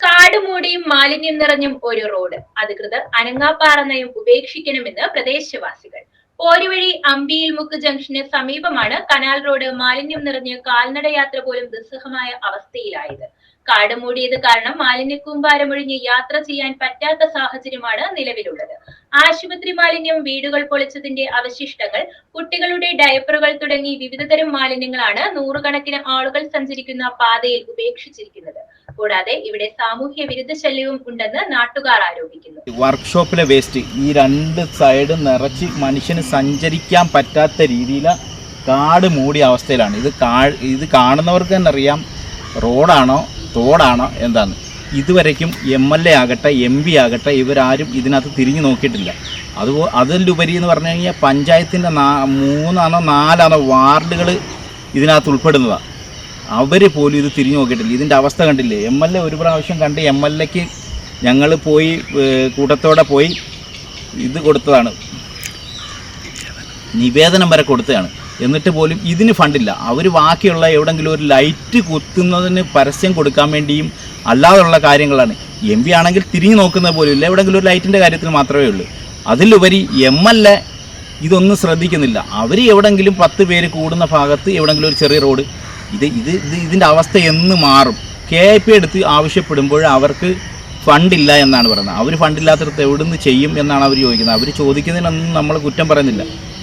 കാട് മൂടിയും മാലിന്യം നിറഞ്ഞും ഒരു റോഡ്. അധികൃതർ അനങ്ങാപ്പാറ നയം ഉപേക്ഷിക്കണമെന്ന് പ്രദേശവാസികൾ. പോരുവഴി അമ്പിയിൽ മുക്ക് ജംഗ്ഷന് സമീപമാണ് കനാൽ റോഡ് മാലിന്യം നിറഞ്ഞ് കാൽനടയാത്ര പോലും ദുസ്സഹമായ അവസ്ഥയിലായത്. കാട് മൂടിയത് കാരണം മാലിന്യ കൂമ്പാരമൊഴിഞ്ഞ് യാത്ര ചെയ്യാൻ പറ്റാത്ത സാഹചര്യമാണ് നിലവിലുള്ളത്. ആശുപത്രി മാലിന്യം വീടുകൾ പൊളിച്ചതിന്റെ അവശിഷ്ടങ്ങൾ കുട്ടികളുടെ ഡയപ്പറുകൾ തുടങ്ങി വിവിധതരം മാലിന്യങ്ങളാണ് നൂറുകണക്കിന് ആളുകൾ സഞ്ചരിക്കുന്ന പാതയിൽ ഉപേക്ഷിച്ചിരിക്കുന്നത്. കൂടാതെ ഇവിടെ സാമൂഹ്യ വിരുദ്ധ ശല്യവും ഉണ്ടെന്ന് നാട്ടുകാർ ആരോപിക്കുന്നു. വർക്ക്ഷോപ്പിലെ വേസ്റ്റ് ഈ രണ്ട് സൈഡ് നിറച്ച് മനുഷ്യന് സഞ്ചരിക്കാൻ പറ്റാത്ത രീതിയിൽ കാട് മൂടിയ അവസ്ഥയിലാണ്. ഇത് കാ ഇത് കാണുന്നവർക്ക് തന്നെ അറിയാം. റോഡാണോ? തോടാണോ എന്താണ് ഇതുവരയ്ക്കും എം എൽ എ ആകട്ടെ എം പി ആകട്ടെ ഇവരാരും ഇതിനകത്ത് തിരിഞ്ഞു നോക്കിയിട്ടില്ല. അതുപോ അതിലുപരി എന്ന് പറഞ്ഞു കഴിഞ്ഞാൽ പഞ്ചായത്തിന്റെ നാ മൂന്നാണോ നാലാണോ വാർഡുകൾ ഇതിനകത്ത് ഉൾപ്പെടുന്നതാണ് അവർ പോലും ഇത് തിരിഞ്ഞു നോക്കിയിട്ടില്ല. ഇതിന്റെ അവസ്ഥ കണ്ടില്ലേ? എം എൽ എ ഒരു പ്രാവശ്യം കണ്ട് എം എൽ എക്ക് ഞങ്ങൾ പോയി കൂട്ടത്തോടെ പോയി ഇത് കൊടുത്തതാണ്. നിവേദനം വരെ കൊടുത്തതാണ്. എന്നിട്ട് പോലും ഇതിന് ഫണ്ടില്ല. അവർ ബാക്കിയുള്ള എവിടെങ്കിലും ഒരു ലൈറ്റ് കുത്തുന്നതിന് പരസ്യം കൊടുക്കാൻ വേണ്ടിയും അല്ലാതെയുള്ള കാര്യങ്ങളാണ്. എം പി ആണെങ്കിൽ തിരിഞ്ഞു നോക്കുന്നത് പോലും ഇല്ല. എവിടെങ്കിലും ഒരു ലൈറ്റിന്റെ കാര്യത്തിൽ മാത്രമേ ഉള്ളൂ. അതിലുപരി എം എൽ എ ഇതൊന്നും ശ്രദ്ധിക്കുന്നില്ല. അവർ എവിടെങ്കിലും പത്ത് പേര് കൂടുന്ന ഭാഗത്ത് എവിടെങ്കിലും ഒരു ചെറിയ റോഡ് ഇത് ഇത് ഇത് ഇതിന്റെ അവസ്ഥ എന്ന് മാറും. കെ ഐ പി എടുത്ത് ആവശ്യപ്പെടുമ്പോൾ അവർക്ക് ഫണ്ടില്ല എന്നാണ് പറയുന്നത്. അവർ ഫണ്ടില്ലാത്തടത്ത് എവിടുന്ന് ചെയ്യും എന്നാണ് അവർ ചോദിക്കുന്നത്. അവർ ചോദിക്കുന്നതിനൊന്നും നമ്മൾ കുറ്റം പറയുന്നില്ല.